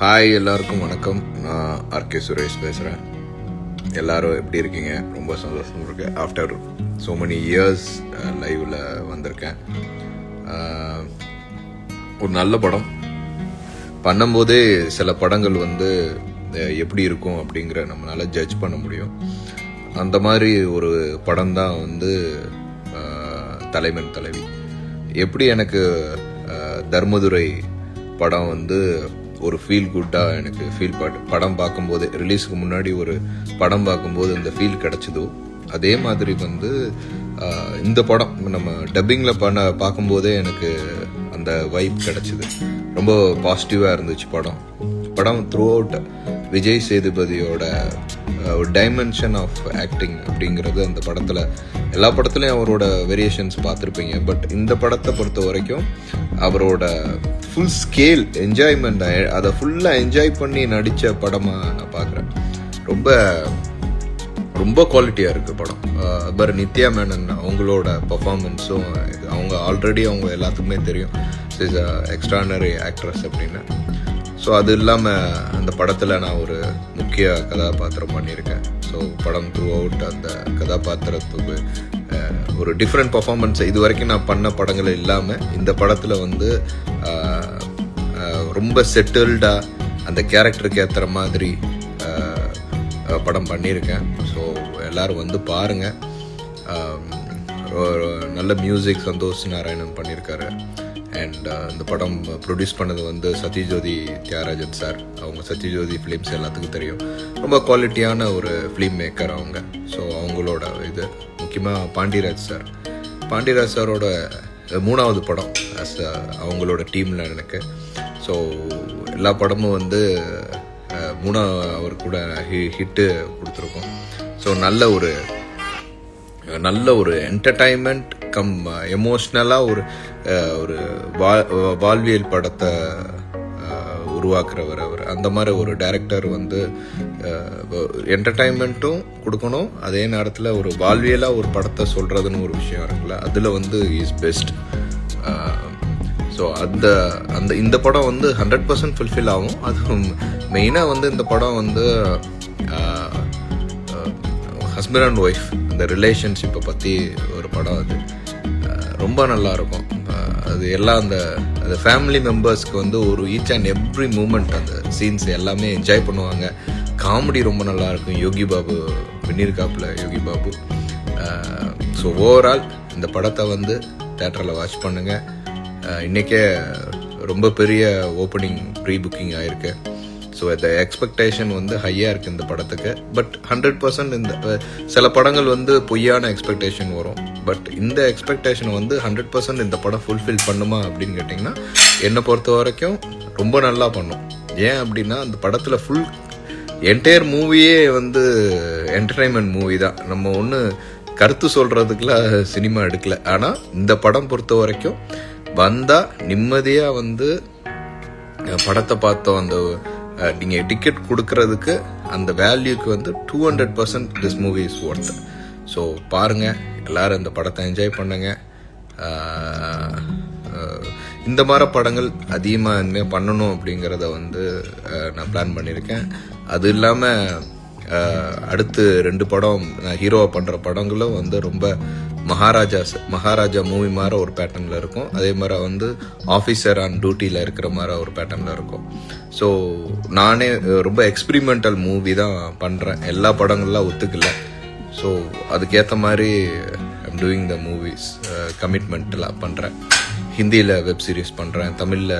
Hi எல்லாருக்கும் வணக்கம். நான் ஆர்கே சுரேஷ் பேசுகிறேன் எல்லாரும் எப்படி இருக்கீங்க? ரொம்ப சந்தோஷம் இருக்கு. ஆஃப்டர் ஸோ மெனி இயர்ஸ் லைவில் வந்திருக்கேன். ஒரு நல்ல படம். பண்ணும்போதே சில படங்கள் வந்து எப்படி இருக்கும் அப்படிங்கிற நம்மளால் ஜட்ஜ் பண்ண முடியும். அந்த மாதிரி ஒரு படம் தான் வந்து தலைமன் தலைவி. எப்படி எனக்கு தர்மதுரை படம் வந்து ஒரு ஃபீல் குட்டாக எனக்கு ஃபீல் படம் பார்க்கும்போது ரிலீஸுக்கு முன்னாடி ஒரு படம் பார்க்கும்போது அந்த ஃபீல் கிடச்சிதோ. அதே மாதிரி வந்து இந்த படம் நம்ம டப்பிங்கில் பண்ண பார்க்கும்போதே எனக்கு அந்த வைப் கிடச்சிது. ரொம்ப பாசிட்டிவாக இருந்துச்சு படம். படம் த்ரூ அவுட் விஜய் சேதுபதியோட ஒரு டைமென்ஷன் ஆஃப் ஆக்டிங் அப்படிங்கிறது அந்த படத்தில் எல்லா படத்துலையும் அவரோட வேரியேஷன்ஸ் பார்த்துருப்பீங்க. பட் இந்த படத்தை பொறுத்த வரைக்கும் அவரோட ஃபுல் ஸ்கேல் என்ஜாய்மெண்ட் அதை ஃபுல்லாக என்ஜாய் பண்ணி நடித்த படமாக நான் பார்க்குறேன். ரொம்ப ரொம்ப குவாலிட்டியாக இருக்குது படம். அக்பர் நித்யா மேனன் அவங்களோட பர்ஃபார்மன்ஸும் அவங்க ஆல்ரெடி அவங்க எல்லாத்துக்குமே தெரியும். இஸ் எக்ஸ்ட்ரானரி ஆக்ட்ரஸ் அப்படின்னு. ஸோ அது இல்லாமல் அந்த படத்தில் நான் ஒரு முக்கிய கதாபாத்திரம் பண்ணியிருக்கேன். ஸோ படம் த்ரூ அவுட் அந்த கதாபாத்திரத்துக்கு ஒரு டிஃப்ரெண்ட் பர்ஃபார்மன்ஸ் இது வரைக்கும் நான் பண்ண படங்கள் இல்லாமல் இந்த படத்தில் வந்து ரொம்ப செட்டில்டாக அந்த கேரக்டருக்கு ஏற்றுற மாதிரி படம் பண்ணியிருக்கேன். ஸோ எல்லாரும் வந்து பாருங்கள் நல்ல மியூசிக் சந்தோஷ் நாராயணன் பண்ணியிருக்காரு. அண்ட் uh, இந்த படம் ப்ரொடியூஸ் பண்ணது வந்து சத்யஜோதி தியாகராஜன் சார் அவங்க சத்யஜோதி ஃபிலிம்ஸ் எல்லாத்துக்கும் தெரியும். ரொம்ப குவாலிட்டியான ஒரு ஃபிலிம் மேக்கர் அவங்க. ஸோ அவங்களோட இது முக்கியமாக பாண்டியராஜ் சார் பாண்டியராஜ் சாரோட மூணாவது படம் அஸ் uh, அவங்களோட டீமில் எனக்கு. ஸோ எல்லா படமும் வந்து uh, மூணா அவர் கூட ஹி ஹிட்டு கொடுத்துருக்கோம். ஸோ நல்ல ஒரு நல்ல ஒரு என்டர்டைன்மெண்ட் கம் எமோஷ்னலாக ஒரு ஒரு வா- வாழ்வியல் படத்தை உருவாக்குறவர் அவர். அந்த மாதிரி ஒரு டைரக்டர் வந்து என்டர்டைன்மெண்ட்டும் கொடுக்கணும். அதே நேரத்தில் ஒரு வாழ்வியலாக ஒரு படத்தை சொல்கிறதுன்னு ஒரு விஷயம் இருக்குல்ல அதில் வந்து இஸ் பெஸ்ட் ஸோ அந்த அந்த இந்த படம் வந்து ஹண்ட்ரட் பர்சன்ட் ஃபுல்ஃபில் ஆகும். அதுவும் மெயினாக வந்து இந்த படம் வந்து ஹஸ்பண்ட் அண்ட் ஒய்ஃப் அந்த ரிலேஷன்ஷிப்பை பற்றி ஒரு படம் அது. ரொம்ப நல்லா இருக்கும் அது எல்லாம் அந்த அந்த ஃபேமிலி மெம்பர்ஸ்க்கு வந்து ஒரு ஈச் அண்ட் எவ்ரி மூமெண்ட் அந்த சீன்ஸ் எல்லாமே என்ஜாய் பண்ணுவாங்க. காமெடி ரொம்ப நல்லா இருக்கும் யோகி பாபு பண்ணியிருக்காப்புல யோகி பாபு. ஸோ ஓவரால் இந்த படத்தை வந்து தேட்டரில் வாட்ச் பண்ணுங்கள் இன்றைக்கே ரொம்ப பெரிய ஓப்பனிங் ப்ரீ புக்கிங் ஆகிருக்கு ஸோ இந்த எக்ஸ்பெக்டேஷன் வந்து ஹையாக இருக்குது இந்த படத்துக்கு. பட் ஹண்ட்ரட் பர்சன்ட் இந்த சில படங்கள் வந்து பொய்யான எக்ஸ்பெக்டேஷன் வரும். பட் இந்த எக்ஸ்பெக்டேஷன் வந்து ஹண்ட்ரட் பர்சன்ட் இந்த படம் ஃபுல்ஃபில் பண்ணுமா அப்படின்னு கேட்டிங்கன்னா என்னை பொறுத்த வரைக்கும் ரொம்ப நல்லா பண்ணும். ஏன் அப்படின்னா அந்த படத்தில் ஃபுல் என்டையர் மூவியே வந்து என்டர்டைன்மெண்ட் மூவி தான். நம்ம ஒன்று கருத்து சொல்கிறதுக்குலாம் சினிமா எடுக்கல. ஆனால் இந்த படம் பொறுத்த வரைக்கும் வந்தால் நிம்மதியாக வந்து படத்தை பார்த்தோம். அந்த நீங்கள் டிக்கெட் கொடுக்கறதுக்கு அந்த வேல்யூக்கு வந்து two hundred percent this movie is worth so பாருங்க எல்லாரும் இந்த படத்தை என்ஜாய் பண்ணுங்க. இந்த மாதிரி படங்கள் அதிகமாக இனிமேல் பண்ணணும் அப்படிங்கிறத வந்து நான் பிளான் பண்ணியிருக்கேன். அது இல்லாமல் அடுத்து ரெண்டு படம் நான் ஹீரோவை பண்ணுற படங்களும் வந்து ரொம்ப மகாராஜா மகாராஜா மூவி மாதிரி ஒரு பேட்டர்னில் இருக்கும். அதே மாதிரி வந்து ஆஃபீஸர் ஆன் டியூட்டியில் இருக்கிற மாதிரி ஒரு பேட்டர்னில் இருக்கும். ஸோ நானே ரொம்ப எக்ஸ்பிரிமெண்டல் மூவி தான் பண்ணுறேன் எல்லா படங்கள்லாம் ஒத்துக்கல. ஸோ அதுக்கேற்ற மாதிரி ஐம் டூயிங் த மூவிஸ் கமிட்மெண்ட்லாம் பண்ணுறேன் ஹிந்தியில் வெப் சீரிஸ் பண்ணுறேன் தமிழில்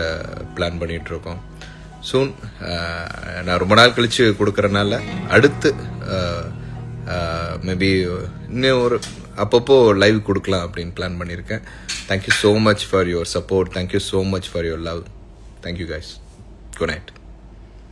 பிளான் பண்ணிகிட்ருக்கோம் சூன் uh, நான் ரொம்ப நாள் கழித்து கொடுக்குறனால அடுத்து uh, uh, மேபி இன்னும் ஒரு அப்பப்போ லைவ் கொடுக்கலாம் அப்படின்னு பிளான் பண்ணியிருக்கேன். Thank you so much for your support thank you so much for your love thank you guys good night